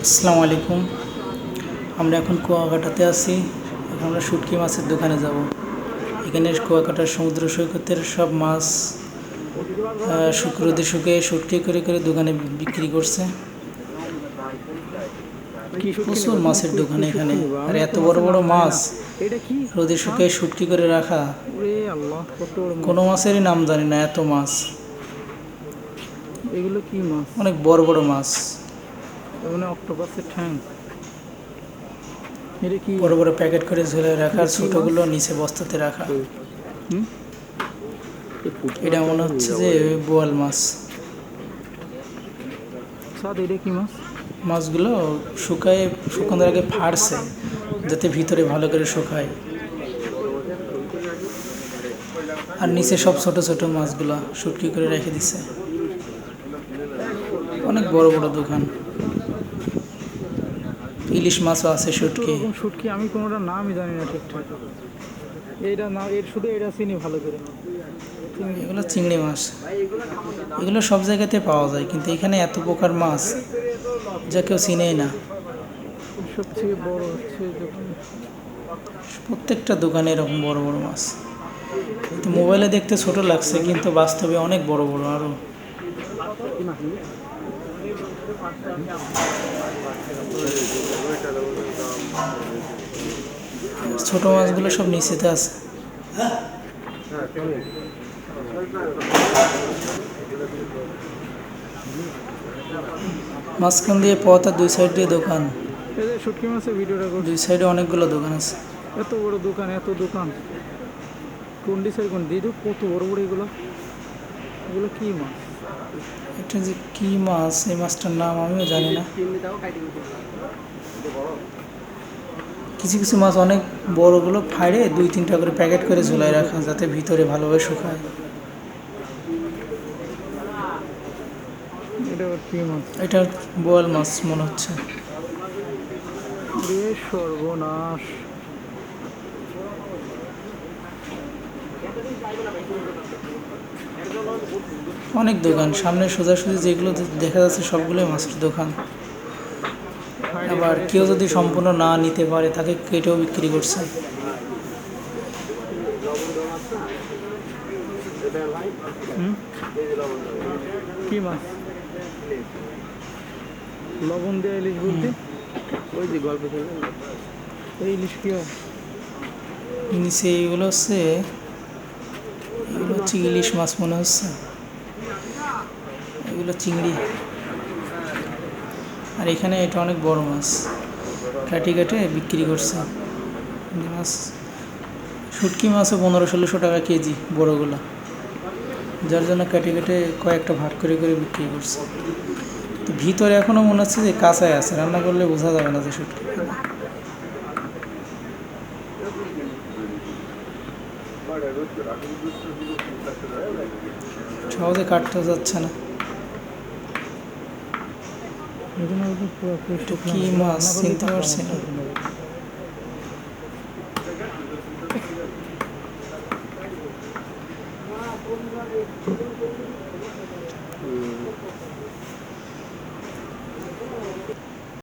আসসালামু আলাইকুম। আমরা এখন কুয়াকাটাতে আছি। এখন আমরা শুটকি মাছের দোকানে যাব। এখানে কুয়াকাটার সমুদ্র সৈকতের সব মাছ আহ, শুক- শুটকি করে করে দোকানে বিক্রি করছে। প্রচুর মাছের দোকান এখানে। আর এত বড় বড় মাছ রোদে শুকিয়ে শুটকি করে রাখা। কোনো মাছেরই নাম জানি না এত মাছ। এগুলো কি মাছ? অনেক বড় বড় মাছ। মানে অক্টোপাসের ঠ্যাং। এটা কি? বড় বড় প্যাকেট করে ঝুলে রাখা আর ছোটোগুলো নিচে বস্তাতে রাখা। হুম? এটা মনে হচ্ছে যে বোয়াল মাছ। সাদ এটা কি মাছ? মাছগুলো শুকায় শুকানোর আগে ফাড়ছে যাতে ভিতরে ভালো করে শুকায়। আর নিচে সব ছোট ছোট মাছগুলো শুটকি করে রেখে দিছে। অনেক বড় বড় দোকান। ইলিশ মাছও আছে শুটকি। শুটকি আমি কোনোটা নামই জানি না ঠিকঠাক। এইটা না এর শুধু এটা চিনি ভালো করে। এগুলো চিংড়ি মাছ। এগুলো সব জায়গাতে পাওয়া যায় কিন্তু এখানে এত প্রকার মাছ যা কেউ চিনেই না। সবচেয়ে বড় হচ্ছে প্রত্যেকটা দোকানে এরকম বড় বড় মাছ। কিন্তু মোবাইলে দেখতে ছোট লাগছে কিন্তু বাস্তবে অনেক বড় বড় আরও। ছোট মাছগুলো সব নিচেতে আছে। মাঝখান দিয়ে পথ আর দুই সাইড দিয়ে দোকান। শুটকি মাছের ভিডিওটা দুই সাইডে অনেকগুলো দোকান আছে। এত বড় দোকান এত দোকান। কোন ডিসের কোন দিয়ে কত বড় বড় এগুলো। এগুলো কি মাছ? এটা যে কি মাছ এই মাছটার নাম আমিও জানি না। কিছু কিছু মাছ অনেক বড়গুলো ফাড়ে দুই তিনটা করে প্যাকেট করে ঝুলাই রাখা যাতে ভিতরে ভালোভাবে শুকায়। এটা আবার মাছ? এটা বোয়াল মাছ মনে হচ্ছে। সর্বনাশ। অনেক দোকান সামনে সোজাসুজি যেগুলো দেখা যাচ্ছে সবগুলোই মাছের দোকান। আবার কেউ যদি সম্পূর্ণ না নিতে পারে তাকে কেটেও বিক্রি করছে? কি মাছ? লবণ দেওয়া ইলিশ বলতে ওই যে গল্প এই ইলিশ কি নিচে এগুলো হচ্ছে এগুলো হচ্ছে ইলিশ মাছ মনে হচ্ছে। এগুলো চিংড়ি। আর এখানে এটা অনেক বড় মাছ। কাটি কাটে বিক্রি করছে। মাছ, শুটকি মাছও পনেরো ষোলোশো টাকা কেজি বড়গুলো। যার জন্য কেটে কেটে কয়েকটা ভাগ করে করে বিক্রি করছে। তো ভিতরে এখনও মনে হচ্ছে যে কাঁচাই আছে। রান্না করলে বোঝা যাবে না যে শুটকি। সহজে কাটতে যাচ্ছে না। কি মাছ? চিনতে পারছি না।